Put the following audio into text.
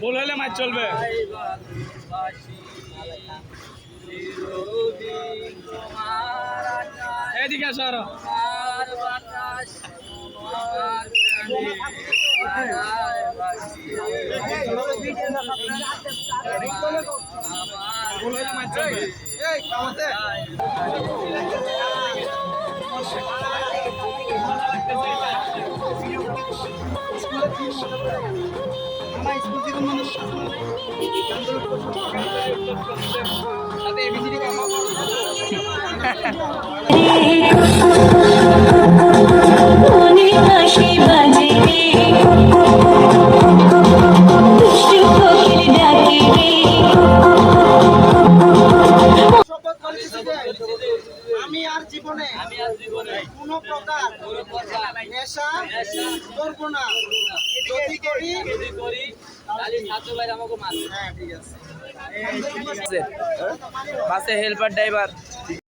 ভুল হলে মাছ চলবে এদিকে। আমার ভুল হলে মাছ চলবে মনে হাসি বাজে রে দুষ্টু কোকিল ডাকে রে শপথ করেছি যে আমি আর জীবনে আমি আজ জীবনে কোনো প্রকার নেশা নেশা। করব না যদি করি যদি করি তাহলে ছাত্র ভাই আমাকে মারবে। হ্যাঁ ঠিক আছে। বাসে হেল্পার ড্রাইভার।